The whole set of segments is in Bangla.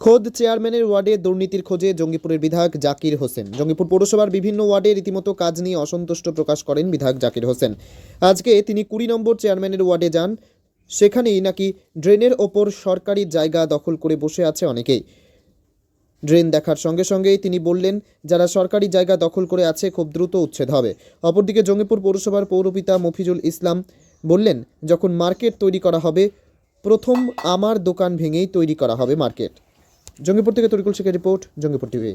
খোদ চেয়ারম্যানের ওয়ার্ডে দুর্নীতির খোঁজে জঙ্গিপুরের বিধায়ক জাকির হোসেন। জঙ্গিপুর পৌরসভার বিভিন্ন ওয়ার্ডে রীতিমতো কাজ নিয়ে অসন্তুষ্ট প্রকাশ করেন বিধায়ক জাকির হোসেন। আজকে তিনি কুড়ি নম্বর চেয়ারম্যানের ওয়ার্ডে যান। সেখানেই নাকি ড্রেনের ওপর সরকারি জায়গা দখল করে বসে আছে অনেকেই। ড্রেন দেখার সঙ্গে সঙ্গেই তিনি বললেন, যারা সরকারি জায়গা দখল করে আছে খুব দ্রুত উচ্ছেদ হবে। অপরদিকে জঙ্গিপুর পৌরসভার পৌরপিতা মফিজুল ইসলাম বললেন, যখন মার্কেট তৈরি করা হবে, প্রথম আমার দোকান ভেঙেই তৈরি করা হবে মার্কেট। জঙ্গিপুর থেকে তরিকুল শেখের রিপোর্ট জঙ্গিপুর টিভি।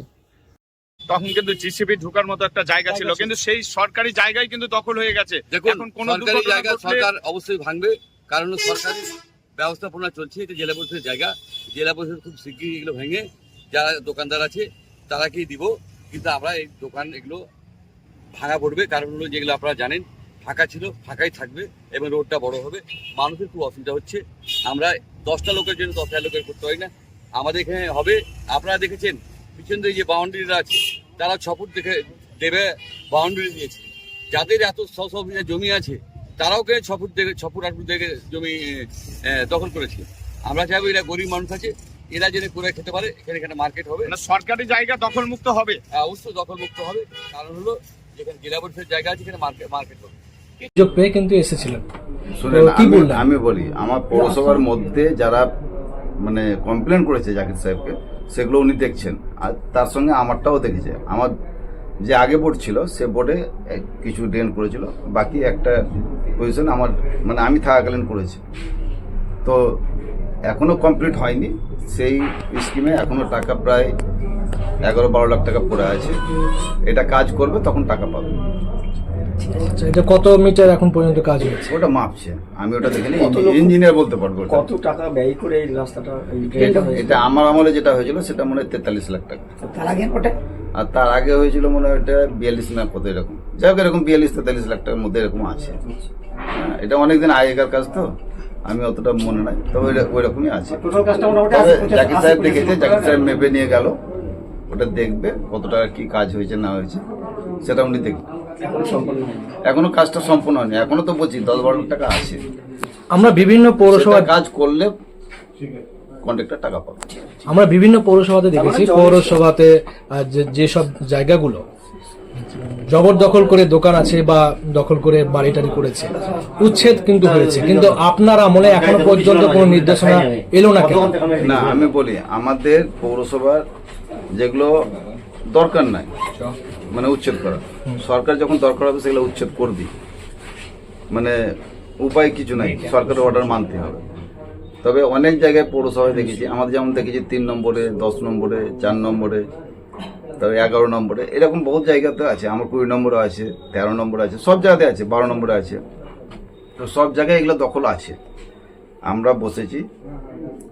তখন কিন্তু জিসিবি ঢোকার মতো একটা জায়গা ছিল কিন্তু সেই সরকারি জায়গায় কিন্তু দখল হয়ে গেছে। দেখুন এখন কোন সরকারি জায়গা সরকার অবশ্যই ভাঙবে কারণ সরকারি ব্যবস্থাপনা চলছে এটা জেলা পরিষদের জায়গা। জেলা পরিষদ খুব শিগগিরই এগুলো ভেঙে যারা দোকানদার আছে তারাকেই দিব। কিন্তু আমরা এই দোকান এগুলো ভাঙা পড়বে কারণ হলো যেগুলো আপনারা জানেন ফাঁকা ছিল ফাঁকাই থাকবে এবং রোডটা বড় হবে। মানুষের খুব অসুবিধা হচ্ছে। আমরা দশটা লোকের জন্য দশ হাজার লোকের করতে পারি না। আমাদের এখানে হবে। আপনারা দেখেছেন পিছন দিকে যে বাউন্ডারিরা আছে তারা ছ ফুট দেখে দেবে বাউন্ডারি দিয়েছে যাদের এত শ শ জমি আছে তারাও কে ছ ফুট দেখে ছ ফুট আট ফুট দেখে জমি দখল করেছে। আমরা চাইব এরা গরিব মানুষ আছে এরা যেন করে খেতে পারে এখানে এখানে মার্কেট হবে। মানে সরকারি জায়গা দখল মুক্ত হবে। আহ, অবশ্যই দখল মুক্ত হবে। কারণ হলো যেখানে জেলা পরিষদের জায়গা আছে এখানে মার্কেট মার্কেট হবে। পেয়ে কিন্তু এসেছিলেন? আমি বলি আমার পৌরসভার মধ্যে যারা মানে কমপ্লেন করেছে জাকির সাহেবকে, সেগুলো উনি দেখছেন। আর তার সঙ্গে আমারটাও দেখেছে। আমার যে আগে বোর্ড ছিল, সে বোর্ডে কিছু ড্রেন করেছিল। বাকি একটা পজিশন আমার মানে আমি থাকাকালীন করেছি। তো এখনও কমপ্লিট হয়নি। সেই স্কিমে এখনও টাকা প্রায় এগারো বারো লাখ টাকা পড়ে আছে। এটা কাজ করবে, তখন টাকা পাবে। আচ্ছা এটা কত মিটার এখন পর্যন্ত কাজ হয়েছে ওটা মাপছে। আমি ওটা দেখিনি কত লোক- ইঞ্জিনিয়ার বলতে পারব ওটা। কত টাকা ব্যয় করে এই রাস্তাটা এই এটা হয়েছে? এটা আমার আমলে যেটা হয়েছিল সেটা মনে হয় তেতাল্লিশ লাখ টাকা। তার আগে ওটা? আর তার আগে হয়েছিল মনে হয় এটা বিয়াল্লিশ না কত এরকম। যাই হোক এরকম বিয়াল্লিশ তেতাল্লিশ লাখ টাকার মধ্যে এরকম আছে। হ্যাঁ, এটা অনেকদিন আগেকার কাজ তো আমি অতটা মনে নাই তবে ওইটা- ওই রকমই আছে টোটাল কাজটা মোটামুটি তবে আশি পঁচাশি- জাকির আশি সাহেব দেখেছে। জাকির সাহেব মেপে নিয়ে গেল ওটা দেখবে কত টাকা কি কাজ হয়েছে না হয়েছে সেটা উনি দেখবে। এখনও সম্পন্ন হয়নি। এখনও কাজটা সম্পূর্ণ হয়নি। এখনও তো বলছি দশ বারো লাখ টাকা আছে। আমরা বিভিন্ন পৌরসভা কাজ করলে কন্ট্রাক্টর টাকা পাবে। আমরা বিভিন্ন পৌরসভাতে দেখেছি পৌরসভাতে যেসব জায়গাগুলো জবরদখল করে দোকান আছে বা দখল করে বাড়ি টাড়ি করেছে। উচ্ছেদ কিন্তু হয়েছে। কিন্তু আপনার আমলে এখনও পর্যন্ত কোনো নির্দেশনা এলো না কেন? না আমি বলি আমাদের পৌরসভার যেগুলো দরকার নাই। মানে উচ্ছেদ করা। সরকার যখন দরকার হবে, সেগুলো উচ্ছেদ করবি মানে উপায় কিছু নাই। সরকারের অর্ডার মানতে হবে। তবে অনেক জায়গায় পৌরসভায় দেখেছি, আমাদের যেমন দেখেছি, তিন নম্বরে, দশ নম্বরে, চার নম্বরে তবে এগারো নম্বরে। এরকম বহু জায়গাতে আছে। আমার কুড়ি নম্বরে আছে, তেরো নম্বরে আছে, সব জায়গাতে আছে, বারো নম্বরে আছে। তো সব জায়গায় এগুলো দখল আছে। আমরা বসেছি,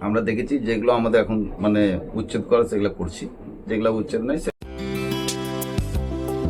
আমরা দেখেছি যেগুলো আমাদের এখন মানে উচ্ছেদ করা, সেগুলো করছি। যেগুলো উচ্ছেদ নাই